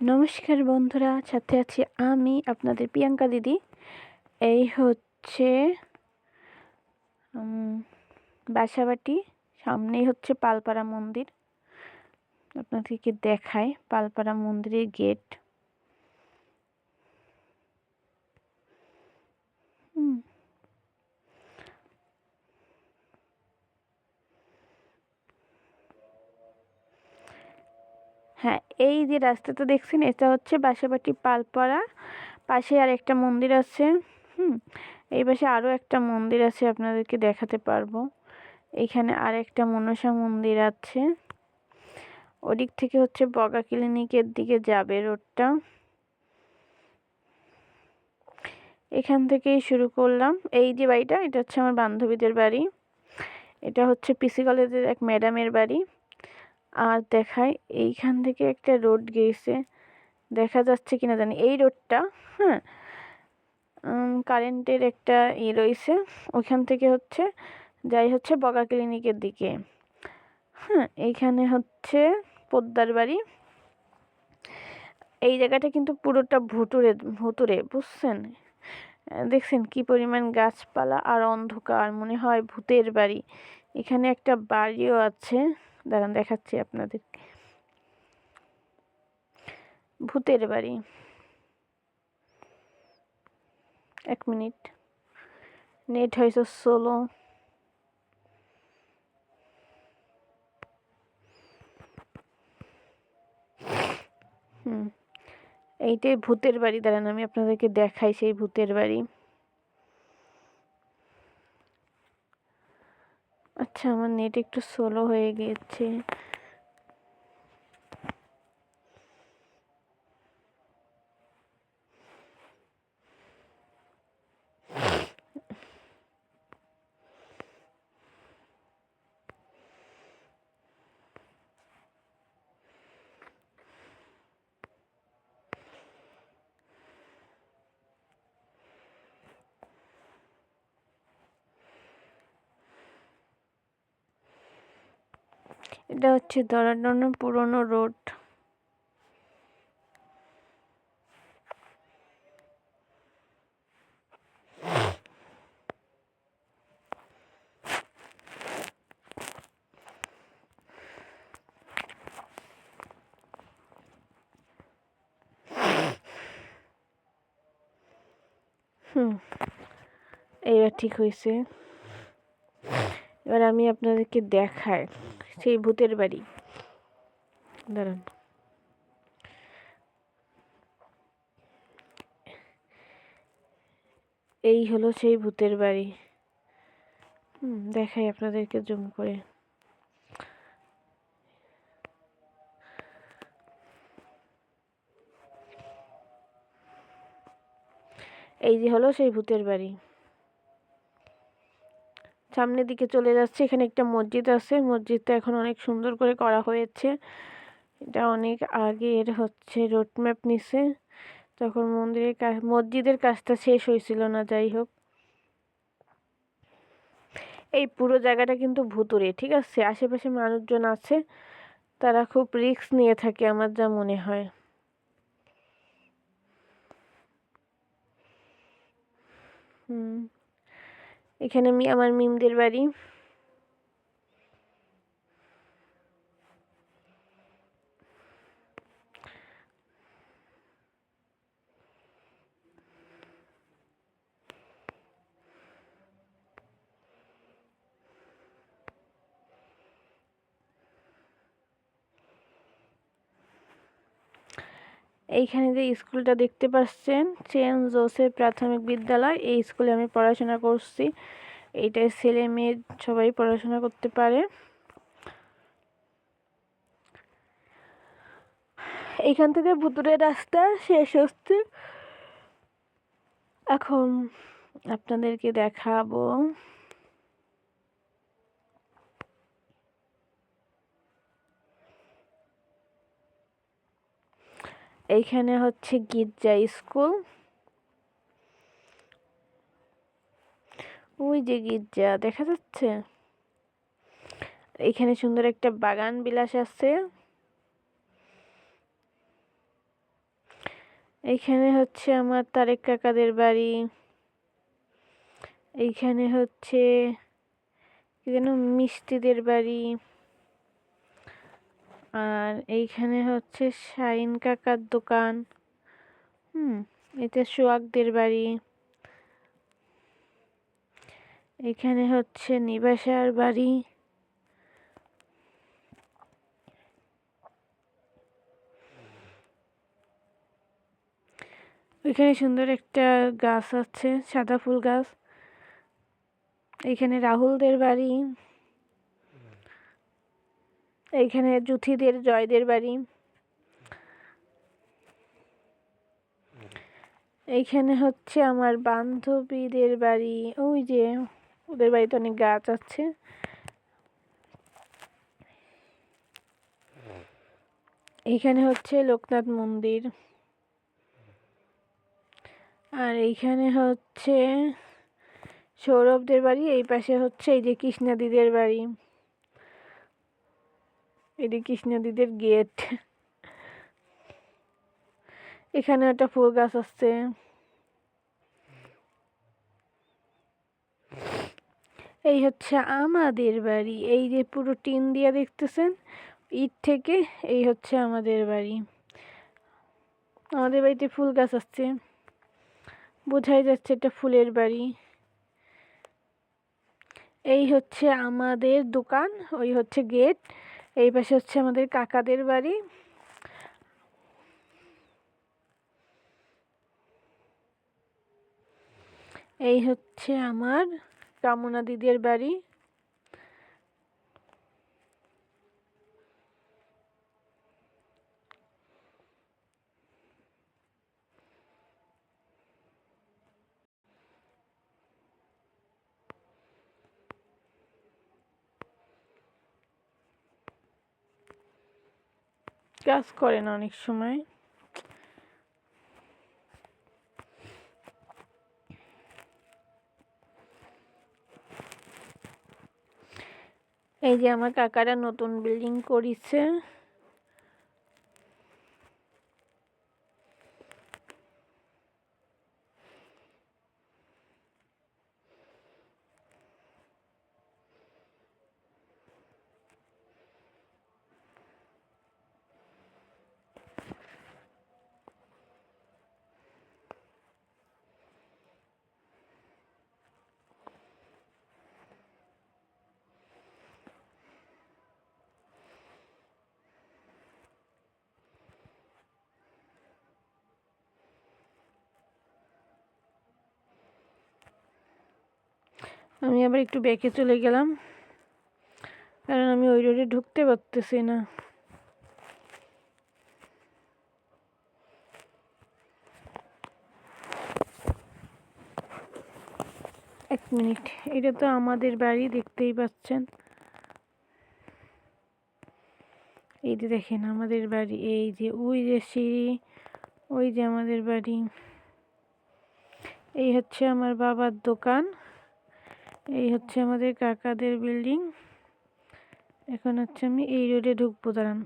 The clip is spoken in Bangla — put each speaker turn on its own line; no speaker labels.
নমস্কার বন্ধুরা, সাথে আছি আমি আপনাদের প্রিয়াঙ্কা দিদি। এই হচ্ছে বাসাবাটি, সামনেই হচ্ছে পালপাড়া মন্দির। আপনাদেরকে দেখায় পালপাড়া মন্দিরের গেট হুম হ্যাঁ এই যে রাস্তাটা দেখছেন, এটা হচ্ছে বাসাবাটি পালপাড়া। পাশে আর একটা মন্দির আছে, হুম, এই পাশে আরও একটা মন্দির আছে, আপনাদেরকে দেখাতে পারব। এখানে আর একটা মনসা মন্দির আছে। ওদিক থেকে হচ্ছে বগা ক্লিনিকের দিকে যাবে রোডটা। এখান থেকেই শুরু করলাম। এই যে বাড়িটা, এটা হচ্ছে আমার বান্ধবীদের বাড়ি। এটা হচ্ছে পিসি কলেজের এক ম্যাডামের বাড়ি। আর দেখায় এইখান থেকে একটা রোড গিয়েছে দেখা যাচ্ছে কিনা জানি, এই রোডটা হ্যাঁ কারেন্টের একটা ই রয়েছে। ওইখান থেকে হচ্ছে, যাই হচ্ছে বগা ক্লিনিকের দিকে। হ্যাঁ এইখানে হচ্ছে পোদ্দার বাড়ি। এই জায়গাটা কিন্তু পুরোটা ভুতুরে ভুতুরে বুঝছেন? দেখছেন কি পরিমাণ গাছপালা আর অন্ধকার, মনে হয় ভূতের বাড়ি। এখানে একটা বাড়িও আছে। দাঁড়ান, দেখাচ্ছি আপনাদের ভূতের বাড়ি। এক মিনিট। নেট হয়েছে ষোলো হুম, এইটাই ভূতের বাড়ি। দাঁড়ান, আমি আপনাদেরকে দেখাই সেই ভূতের বাড়ি। আমার নেট একটু স্লো হয়ে গিয়েছে এটা হচ্ছে দরাদনের পুরনো রোড। হুম এইবার ঠিক হয়েছে। এবার আমি আপনাদেরকে দেখাই। সেই ভূতের বাড়ি। দাঁড়ান। এই হলো সেই ভূতের বাড়ি। হুম, দেখাই আপনাদেরকে জুম করে। এই যে হলো সেই ভূতের বাড়ি। সামনের দিকে চলে যাচ্ছে, এখানে একটা মসজিদ আছে মসজিদটা এখন অনেক সুন্দর করে করা হয়েছে। এটা অনেক আগের হচ্ছে রোডম্যাপ নিছে, তখন মন্দিরের কাজ মসজিদের কাজটা শেষ হয়েছিল না, যাই হোক। এই পুরো জায়গাটা কিন্তু ভুতুরে ঠিক আছে? আশেপাশে মানুষজন আছে, তারা খুব রিস্ক নিয়ে থাকে, আমার যা মনে হয়। হুম। এখানে আমি আমার মিমদের বাড়ি এইখানে যে স্কুলটা দেখতে পাচ্ছেন, সেন্ট জোসেফ প্রাথমিক বিদ্যালয়, এই স্কুলে আমি পড়াশোনা করছি। এইটাই ছেলে মেয়ে সবাই পড়াশোনা করতে পারে। এইখান থেকে ভুতুরের রাস্তা শেষ হচ্ছে। এখন আপনাদেরকে দেখাবো। এইখানে হচ্ছে গির্জা স্কুল। ওই যে গির্জা, দেখা যাচ্ছে? এখানে সুন্দর একটা বাগান বিলাস আছে। এইখানে হচ্ছে আমার তারেক কাকাদের বাড়ি। এইখানে হচ্ছে যেন মিষ্টিদের বাড়ি। আর এইখানে হচ্ছে শাইন কাকার দোকান। হুম, এটা সোয়াগদের বাড়ি। এখানে হচ্ছে নিবাসার বাড়ি। এখানে সুন্দর একটা গাছ আছে, সাদা ফুল গাছ। এখানে রাহুলদের বাড়ি। এইখানে জুথিদের জয়দের বাড়ি। এইখানে হচ্ছে আমার বান্ধবীদের বাড়ি। ওই যে ওদের বাড়িতে অনেক গাছ আছে। এইখানে হচ্ছে লোকনাথ মন্দির। আর এইখানে হচ্ছে সৌরভদের বাড়ি। এই পাশে হচ্ছে এই যে কৃষ্ণাদিদের বাড়ি। এটি কৃষ্ণাদিদের গেট এখানে একটা ফুল গাছ আছে এই হচ্ছে আমাদের বাড়ি। এই যে পুরো টিন দিয়া দেখতেছেন, ইট থেকে এই হচ্ছে আমাদের বাড়ি। আমাদের বাড়িতে ফুল গাছ আছে বোঝাই যাচ্ছে এটা ফুলের বাড়ি। এই হচ্ছে আমাদের দোকান, ওই হচ্ছে গেট এই পাশে হচ্ছে আমাদের কাকাদের বাড়ি। এই হচ্ছে আমার কামনা দিদির বাড়ি। কাজ করে না অনেক সময়। এই যে আমার কাকারা নতুন বিল্ডিং করিছে। আমি আবার একটু ব্যাকে চলে গেলাম। কারণ আমি ওই রোডে ঢুকতে পারতেছি না। এক মিনিট এটা তো আমাদের বাড়ি, দেখতেই পাচ্ছেন। এই যে দেখেন, আমাদের বাড়ি, এই যে, ওই যে সিঁড়ি, ওই যে আমাদের বাড়ি। এই হচ্ছে আমার বাবার দোকান। এই হচ্ছে আমাদের কাকাদের বিল্ডিং এখন হচ্ছে আমি এই রোডে ঢুকবো দাঁড়ান।